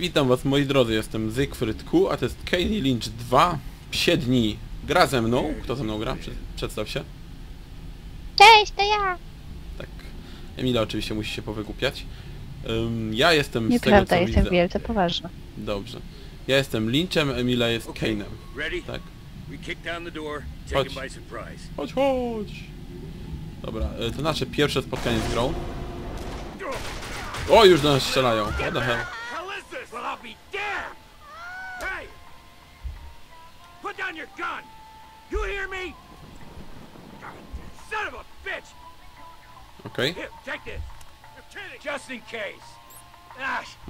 Witam was moi drodzy, jestem Zygfryd Q, a to jest Kaylee Lynch 2, psie dni. Gra ze mną, kto ze mną gra? Prze- Przedstaw się. Cześć, to ja! Tak. Emila oczywiście musi się powygłupiać. Ym, ja jestem z tego Nieprawda, co jestem widzę. wielce poważna. Dobrze. Ja jestem Lynchem, Emila jest Kane'em. Ready? Tak. We kick down the door, take Chodź. him by surprise. Chodź, chodź. Dobra, y, to nasze pierwsze spotkanie z grą. O, już do nas strzelają. What the hell? Put down your gun! You hear me? God, Son of a bitch! Okej. Here, take this. Just in case.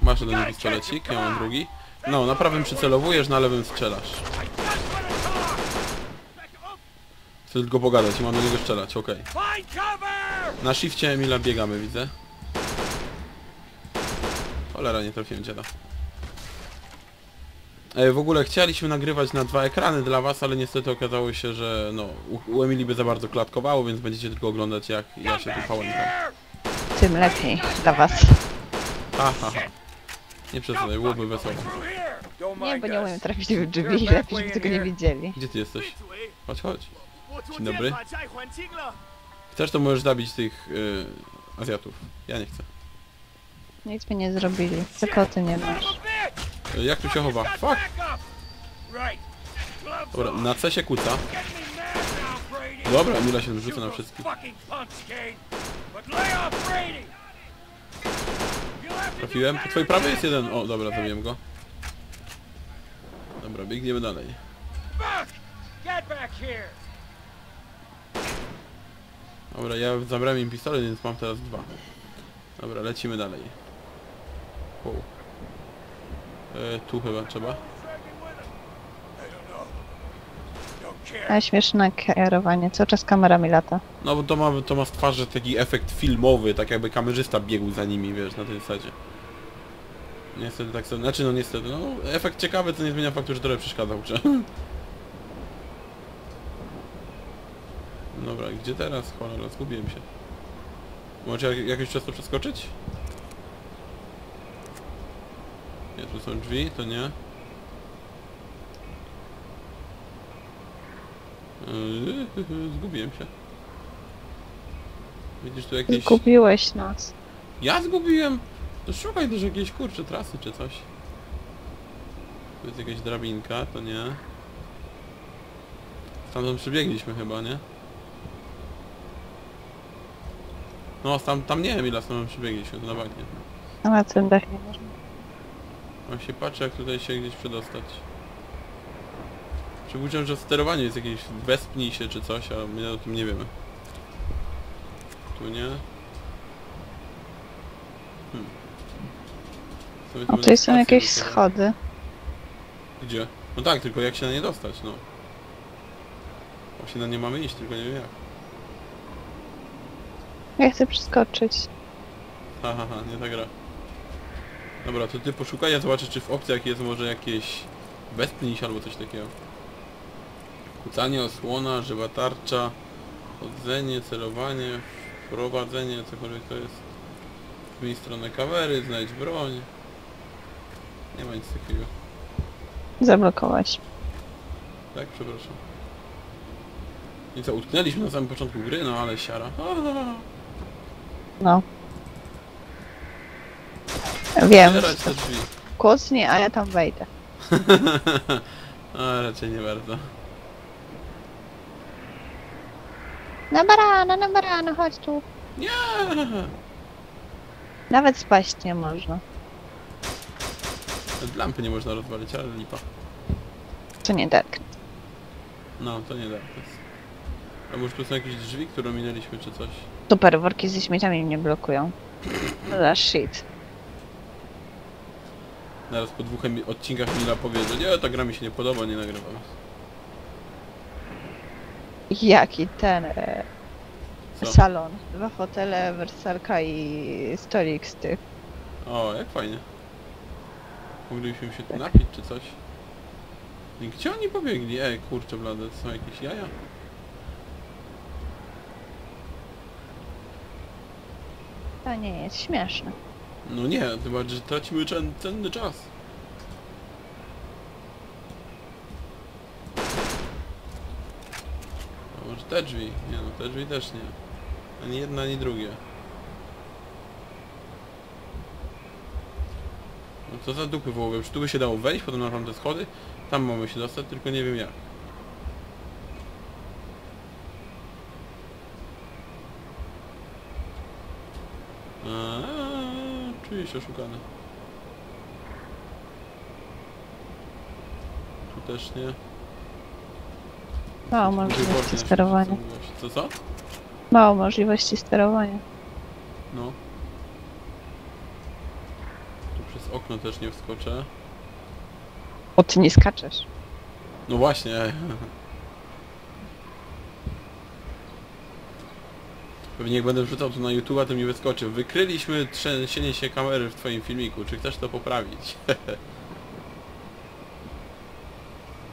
Masz jeden pistolecik, ja mam drugi. No, na prawym przycelowujesz, na lewym strzelasz. Chcę tylko pogadać i mam do niego strzelać, okej. Cover! Na shifcie Emila biegamy, widzę. Cholera, nie trafiłem dziada. E, w ogóle chcieliśmy nagrywać na dwa ekrany dla was, ale niestety okazało się, że no, u, by za bardzo klatkowało, więc będziecie tylko oglądać jak ja się tu pałętam. Tym lepiej dla was. Ha, ha. Nie przesadzaj, byłoby wesoło. Nie, bo nie umiem trafić w drzwi, lepiej żeby tego nie widzieli. Gdzie ty jesteś? Chodź, chodź. Dzień dobry. Chcesz to możesz zabić tych y, Azjatów. Ja nie chcę. Nic mnie nie zrobili, tylko ty nie masz jak tu się chowa? Fuck! Dobra, na C się Brady. Dobra, Emila się wrzuca You na wszystkich. Trafiłem. Po twojej prawej jest jeden. O, dobra, zabiłem go. Dobra, biegniemy dalej. Dobra, ja zabrałem im pistolet, więc mam teraz dwa. Dobra, lecimy dalej. Wow. E, tu chyba trzeba. Ale śmieszne kierowanie, cały czas kamera mi lata. No bo to ma, to ma stwarzać taki efekt filmowy, tak jakby kamerzysta biegł za nimi, wiesz, na tej zasadzie. Niestety tak sobie, znaczy no niestety, no efekt ciekawy, co nie zmienia faktu, że trochę przeszkadzał, czy... Dobra, gdzie teraz? Cholera, zgubiłem się. Możecie jak, jakoś przez to przeskoczyć? Nie, tu są drzwi, to nie. Yy, Zgubiłem się. Widzisz tu jakieś... Zgubiłeś nas. Ja zgubiłem! To szukaj też jakiejś kurcze trasy czy coś. Tu jest jakaś drabinka, to nie. Stamtąd przybiegliśmy chyba, nie? No, tam, tam nie wiem ile stamtąd przybiegliśmy, to na bank nie. A na tym dach nie można. Właśnie patrzę jak tutaj się gdzieś przedostać. Przypuszczam, że sterowanie jest jakieś wespnij się czy coś, a my o tym nie wiemy. Tu nie. Hmm. Sobie O, będę tutaj są jakieś schody. Gdzie? No tak, tylko jak się na nie dostać, no. Właśnie na nie mamy iść, tylko nie wiem jak. Ja chcę przeskoczyć. Ha, ha, ha, nie ta gra. Dobra, to ty poszukaj, ja zobaczę czy w opcjach jest może jakieś wespnij się albo coś takiego. Kucanie, osłona, żywa tarcza, chodzenie, celowanie, prowadzenie, cokolwiek to jest. Zmień stronę kamery, znajdź broń. Nie ma nic takiego. Zablokować. Tak, przepraszam. I co, utknęliśmy na samym początku gry, no ale siara. No. Wiem. Otwierać te drzwi. Kłócnie, a ja tam wejdę. A raczej nie bardzo. Na barana, na barana, chodź tu. Nie! Nawet spaść nie można. Lampy nie można rozwalić, ale lipa. To nie tak. No, to nie da. To jest... A może tu są jakieś drzwi, które minęliśmy, czy coś? Super, worki ze śmieciami mnie blokują. Za shit. Zaraz po dwóch odcinkach Mila powie, że nie, ta gra mi się nie podoba, nie nagrywam. Jaki ten e, Co? salon. Dwa fotele, wersalka i stolik z tych. O, jak fajnie. Moglibyśmy się tu napić, czy coś? I gdzie oni pobiegli? Ej, kurczę blade, to są jakieś jaja? To nie jest śmieszne. No nie, tym bardziej, że tracimy cen, cenny czas. A może te drzwi? Nie no, te drzwi też nie. Ani jedna, ani drugie. No co za dupy wołowe, już tu by się dało wejść, potem na tamte schody. Tam mamy się dostać, tylko nie wiem jak. Czuję się oszukany. Tu też nie. Mało możliwości sterowania. Co co? Mało możliwości sterowania. No. Tu przez okno też nie wskoczę. Bo ty nie skaczesz. No właśnie. Pewnie jak będę wrzucał to na YouTube'a, to mi wyskoczy. Wykryliśmy trzęsienie się kamery w twoim filmiku. Czy chcesz to poprawić?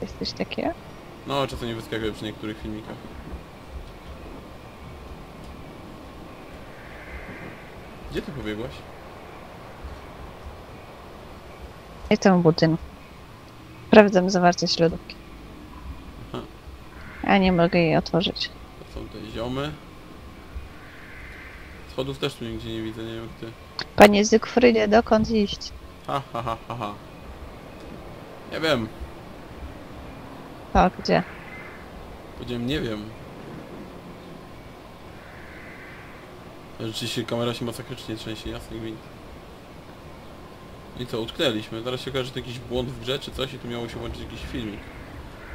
Jesteś takie? no, czasem nie wyskakuje przy niektórych filmikach. Gdzie ty pobiegłaś? Jestem w budynku. Sprawdzam zawartość lodówki. Aha. A nie mogę jej otworzyć. To są te ziomy. Schodów też tu nigdzie nie widzę, nie wiem jak ty. Panie Zygfrydzie, dokąd iść? Ha, ha, ha, ha, ha. Nie wiem. O, gdzie? Powiedziałem nie wiem. Rzeczywiście kamera się masakrycznie trzęsie, jasny gwint. I co, utknęliśmy. Zaraz się okaże, że to jakiś błąd w grze czy coś i tu miało się włączyć jakiś filmik.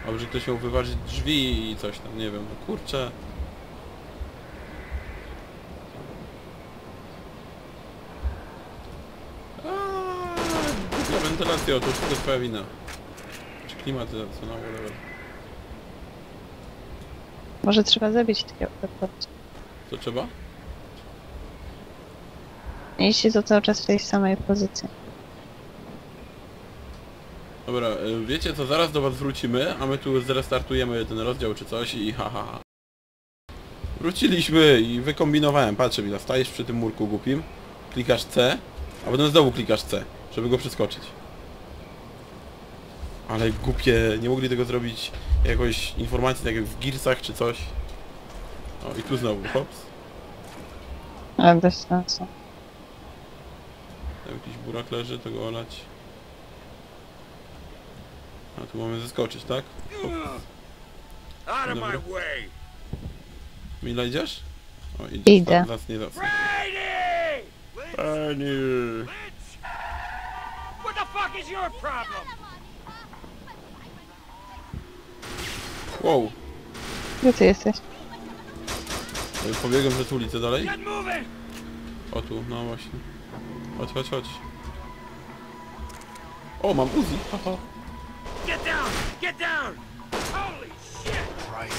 Albo że ktoś miał wyważyć drzwi i coś tam, nie wiem, no kurczę. Wentylacja, to wszystko twoja wina. Czy klimatyzacja, no whatever. Może trzeba zabić takiego potworca. Co trzeba? Jeśli to cały czas w tej samej pozycji. Dobra, y, wiecie co, zaraz do was wrócimy, a my tu zrestartujemy ten rozdział czy coś i ha ha ha. Wróciliśmy i wykombinowałem, patrzę Mila, stajesz przy tym murku głupim, klikasz C, a potem znowu klikasz C, żeby go przeskoczyć. Ale głupie, nie mogli tego zrobić jakoś informacji tak jak w Gearsach czy coś. O i tu znowu, hops. Ale bez sensu. Tam jakiś burak leży, to go olać. A tu mamy zeskoczyć, tak? Out of my way! Mila idziesz? O, idziesz. Idę. Zaraz nie zaraz. Brady! What the fuck is your problem? Wow. Gdzie ty jesteś? Pobiegłem przez ulicę dalej. O tu, no właśnie. Chodź, chodź, chodź. O, mam Uzi. Haha. Get down! Get down! Holy shit! Right!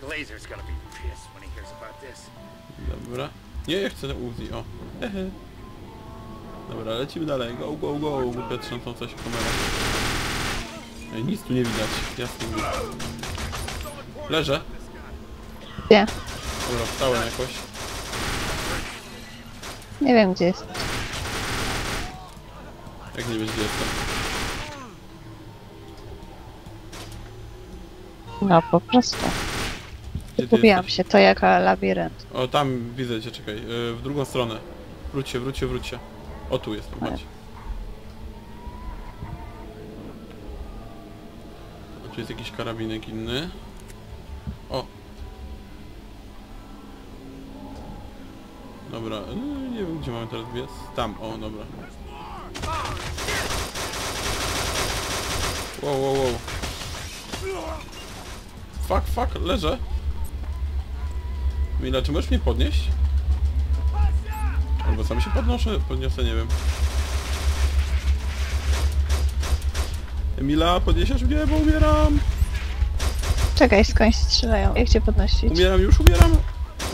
Glazer's gonna be pissed when he hears about this. Dobra. Nie, ja chcę Uzi, o. Hehe. Dobra, lecimy dalej. Go, go, go. Głupia trząsąca się kamera. Ej, nic tu nie widać. Jasne. Leżę. Gdzie? Dobra, wstałem jakoś. Nie wiem gdzie jest. Jak nie wiesz gdzie jestem. No po prostu. Gdzie ty Gubiłam jesteś? się, to jaka labirynt. O, tam widzę cię, czekaj. Yy, w drugą stronę. Wróćcie, wróćcie, wróćcie. O, tu jestem, chodź. A tu jest jakiś karabinek inny. O! Dobra, yy, nie wiem gdzie mamy teraz biec. Tam, o, dobra. Wow, wow, wow. Fuck, fuck, leżę. Mila, czy możesz mnie podnieść? Albo sam się podnoszę, podniosę, nie wiem. Emila, podniesiesz mnie, bo umieram! Czekaj, skądś strzelają. Jak cię podnosić? Umieram, już umieram!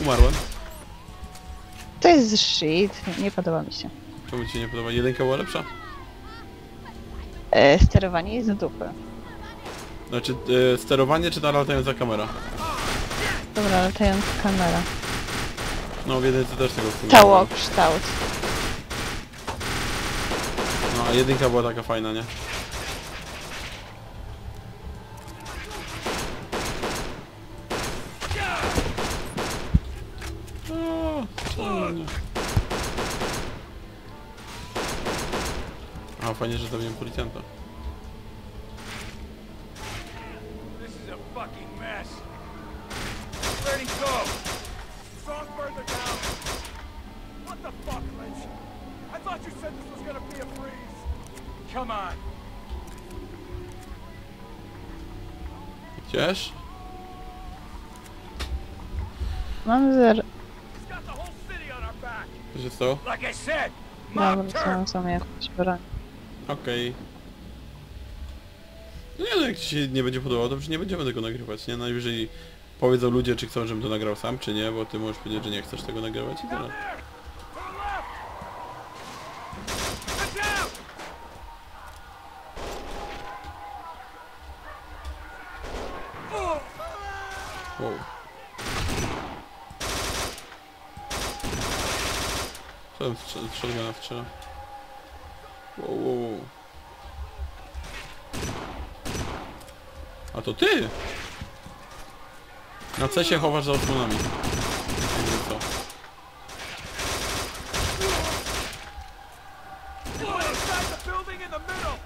Umarłem. To jest shit. Nie podoba mi się. Czemu ci się nie podoba? Jedynka była lepsza? E, sterowanie jest do dupy. Znaczy, e, sterowanie czy ta latająca kamera? Dobra, latająca kamera. No, w jedynce też tego Cało kształt. jedynka była taka fajna, nie? O, czemu nie? A, fajnie, że zabiłem policjanta. Come on. Gdzież? Mam back. Co się stało? Dobra, są, są jakąś broń. Okej. No nie no, jak ci się nie będzie podobało, to przecież nie będziemy tego nagrywać, nie? Najwyżej powiedzą ludzie, czy chcą, żebym to nagrał sam, czy nie, bo ty możesz powiedzieć, że nie chcesz tego nagrywać i tyle. there! To the left! Get down! Oh! Wow. Co z shotguna strzela? Wow, wow, wow. A to ty! Na C się chowasz za osłonami. Jakby co? One inside the building in the middle!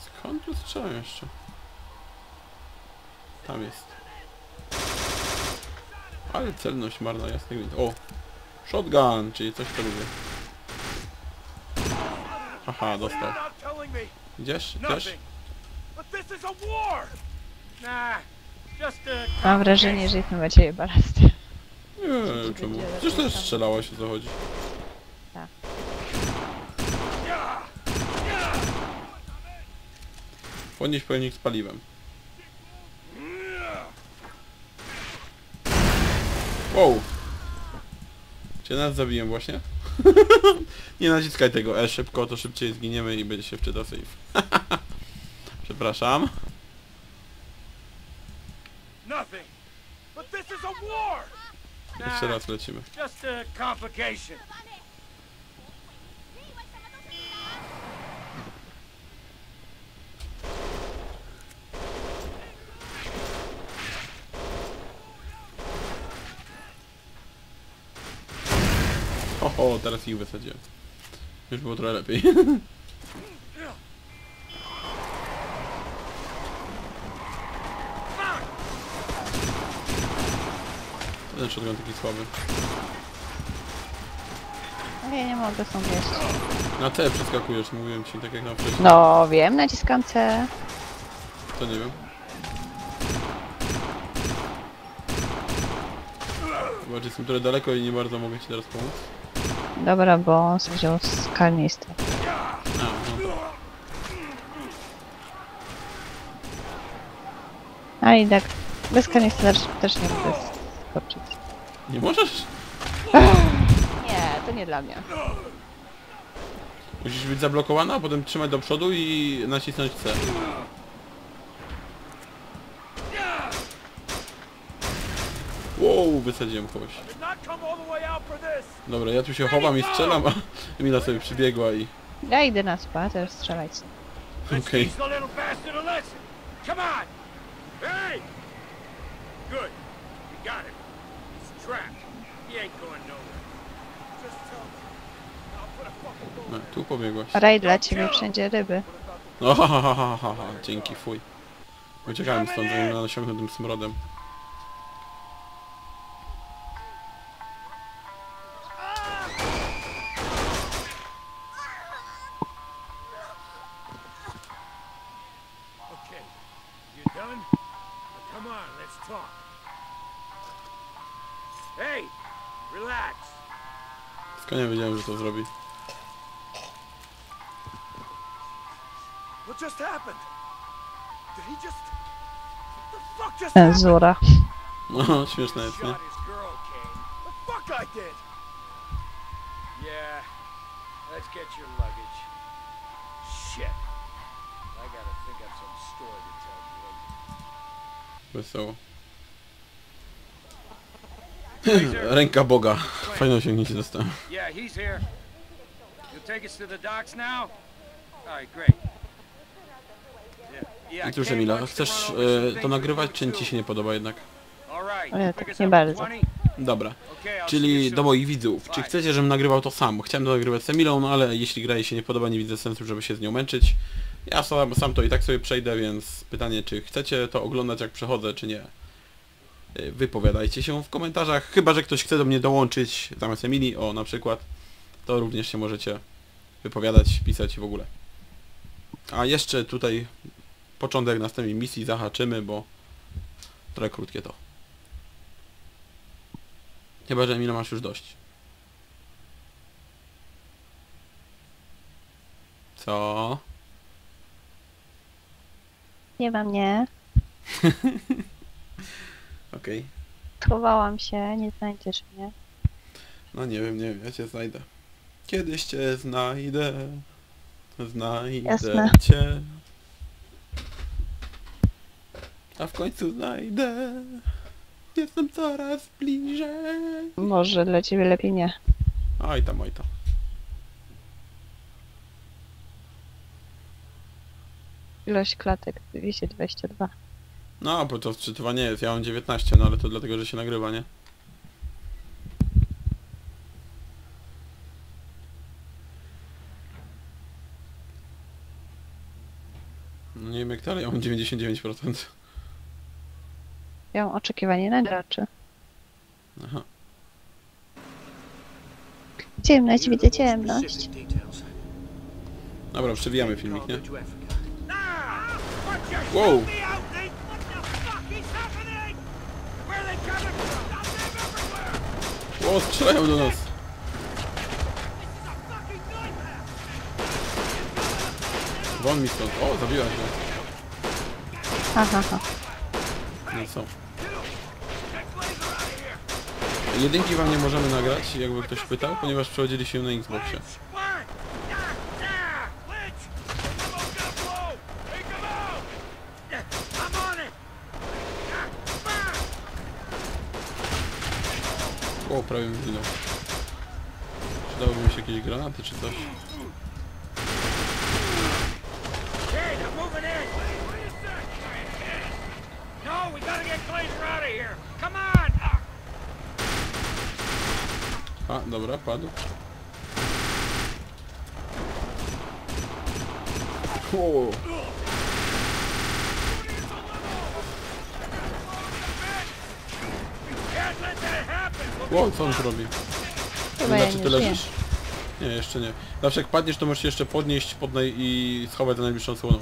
Skąd tu strzela jeszcze? Tam jest. Ale celność marna, jasny gwint. O! Shotgun, czyli coś co lubię. Haha, dostał. Idziesz? Idziesz? Mam wrażenie, że jestem bardziej balasty. Nie, czemu? Przecież też strzelałaś o co chodzi. Yeah! Podnieś pojemnik z paliwem. Yeah! Wow! Cię nas zabiłem właśnie? Nie naciskaj tego E szybko, to szybciej zginiemy i będzie się wczyta save. Przepraszam. Nothing. But this is a war! Jeszcze raz lecimy. just a complication. Oho, teraz ich wysadziłem. Już było trochę lepiej. Ten shotgun taki słaby. Nie, nie mogę stąd jeść. Na T przeskakujesz, mówiłem ci, tak jak na wcześniej. No wiem, naciskam C. To nie wiem. Chyba, że jestem trochę daleko i nie bardzo mogę ci teraz pomóc. Dobra, bo on wziął z. A, i tak, bez karnistry też, też nie mogę skoczyć. Nie możesz? Nie, to nie dla mnie. Musisz być zablokowana, a potem trzymać do przodu i nacisnąć C. Wow, wysadziłem kogoś. Did not come all the way out for this. Dobra, ja tu się chowam i strzelam, a Emila sobie przybiegła i... Ja idę na spa, też strzelajcie. Let's Okay. No, tu pobiegłaś. Raj dla ciebie wszędzie ryby. O, ha, ha, ha, ha, ha, ha, dzięki, fuj. Uciekałem stąd, zanim nasiągnę tym smrodem. Let's talk. Hey, relax. Tylko nie wiedziałem, że to zrobi. What just happened? Did he just... The fuck just happened? Cenzura. No, śmieszne jest, nie? Shot his girl, Kane. The fuck I did. Yeah. Let's get your luggage. Shit. I gotta think up some story to tell you later. Wesoło. Ręka Boga. Fajne osiągnięcie dostałem. Yeah, he's here. You'll take us to the docks now? All right, great. I cóż Emila, chcesz e, to nagrywać, czy ci się nie podoba jednak? Nie, tak nie bardzo. 20? Dobra. Czyli do moich widzów. Czy chcecie, żebym nagrywał to sam? Chciałem to nagrywać z Emilą, no ale jeśli gra jej się nie podoba, nie widzę sensu, żeby się z nią męczyć. Ja sam, sam to i tak sobie przejdę, więc pytanie, czy chcecie to oglądać jak przechodzę, czy nie? Y, Wypowiadajcie się w komentarzach, chyba że ktoś chce do mnie dołączyć zamiast Emilii, o na przykład, to również się możecie wypowiadać, pisać i w ogóle. A jeszcze tutaj początek następnej misji zahaczymy, bo trochę krótkie to. Chyba, że Emila masz już dość. Co? Nie ma mnie. Okej. Schowałam się, nie znajdziesz mnie. No nie wiem, nie wiem, ja cię znajdę. Kiedyś cię znajdę. Znajdę Jasne. cię. A w końcu znajdę. Jestem coraz bliżej. Może dla ciebie lepiej nie. Oj tam, oj tam. Ilość klatek 222. No, bo to wczytywanie jest, ja mam 19, no ale to dlatego, że się nagrywa, nie? No nie wiem jak dalej, ja mam 99%. Ja mam oczekiwanie na graczy. Aha. Ciemność, widzę ciemność. Dobra, przewijamy filmik, nie? Whoa. O, strzelają do nas! Won mi stąd. O, zabiła się. Ha, ha, ha. No co? Jedynki wam nie możemy nagrać, jakby ktoś pytał, ponieważ przechodziliśmy na Xboxie. Lynch! What? Ah, ah! Lynch! The limo's gonna blow! Take him out! Yeah, I'm on it! Ah, ah! O, prawie mi zginął. Przydałyby mi się jakieś granaty czy coś. Hey, they're moving in! What do you say? No, we gotta get Glazer out of here! Come on! Ah! A, dobra, padł. O, Can't let that o, co on zrobi? Chyba ja Znaczy, nie ty żyję. leżysz? Nie, jeszcze nie. Zawsze jak padniesz, to możesz się jeszcze podnieść pod naj... i schować za najbliższą słoną.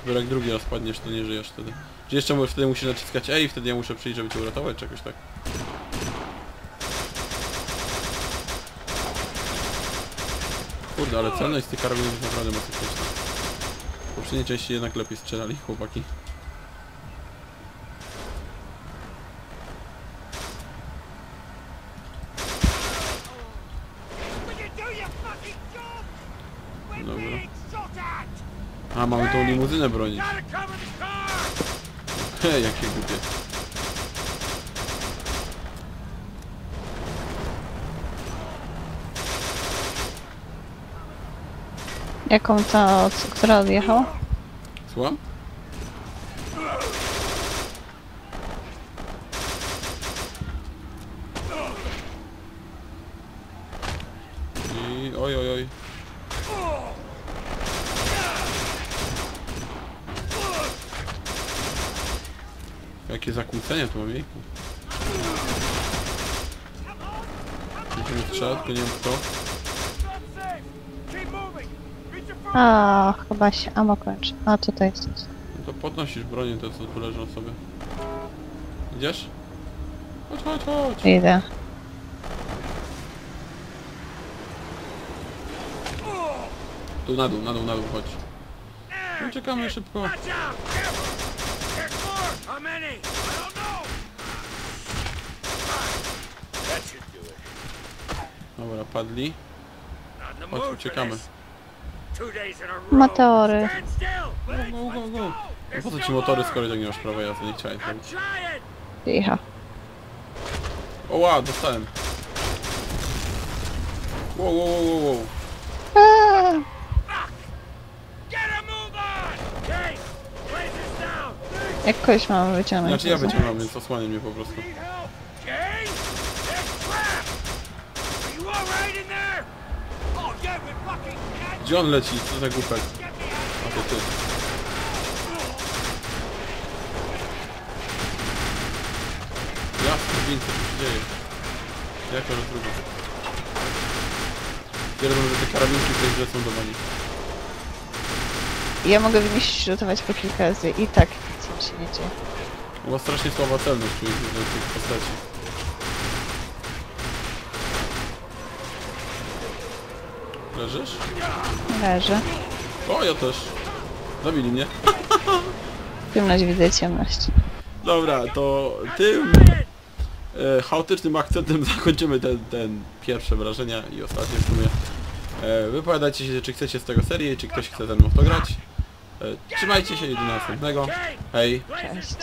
Dopiero jak drugi raz padniesz, to nie żyjesz wtedy. Czy jeszcze mu- wtedy musisz naciskać E i wtedy ja muszę przyjść, żeby cię uratować, czy jakoś tak. Kurde, ale celność z tych karabinów jest naprawdę masakryczna. W poprzedniej części jednak lepiej strzelali chłopaki. Will you do your fucking job? We're Dobra. A, mamy tą limuzynę bronić. Hej, jakie głupie. Jaką co- która odjechała? Słucham? I oj, oj, oj. Jakie zakłócenia tu mam jejku. Będziemy strzelać, tylko nie wiem kto. A, chyba się amo kończy. A, tutaj jest. No to podnosisz bronię te co tu leżą sobie. Idziesz? Chodź, chodź, chodź. Idę. Tu na dół, na dół, na dół, chodź. Uciekamy szybko. Watch out! Careful! There's more! How many? I don't know! That should do it. Dobra, padli. Not in the Chodź, mood for uciekamy. this. Two days in a row. Motory. Stand still! Lynch, go, go, let's go. go! No There's po co ci still motory, more. skoro i tak nie masz prawa jazdy, nie chciałem I'm tego. trying! Cicho. Oła, dostałem. Wow, wow, wow, wow, wow. Aaa! Get a move on! Hey, blazers down! Jak kogoś mam wyciągnąć? Znaczy ja wyciągam, więc osłaniaj mnie po prostu. Gdzie on leci? Co za głupek? A to ty. Jasne, więc co się dzieje? Jak on druga? Pierdolę, że te karabinki tutaj lecą do bani. Ja mogę w nich rzutować po kilka razy i tak On ma strasznie słaba celność do tych postaci. Leżysz? Leżę. O, ja też. Zabili mnie. Ciemność widzę ciemność. Dobra, to tym e, chaotycznym akcentem zakończymy ten, ten pierwsze wrażenia i ostatnie w sumie. E, wypowiadajcie się, czy chcecie z tego serii, czy ktoś chce ze mną w to grać. E, trzymajcie się i do następnego. Hej! Cześć.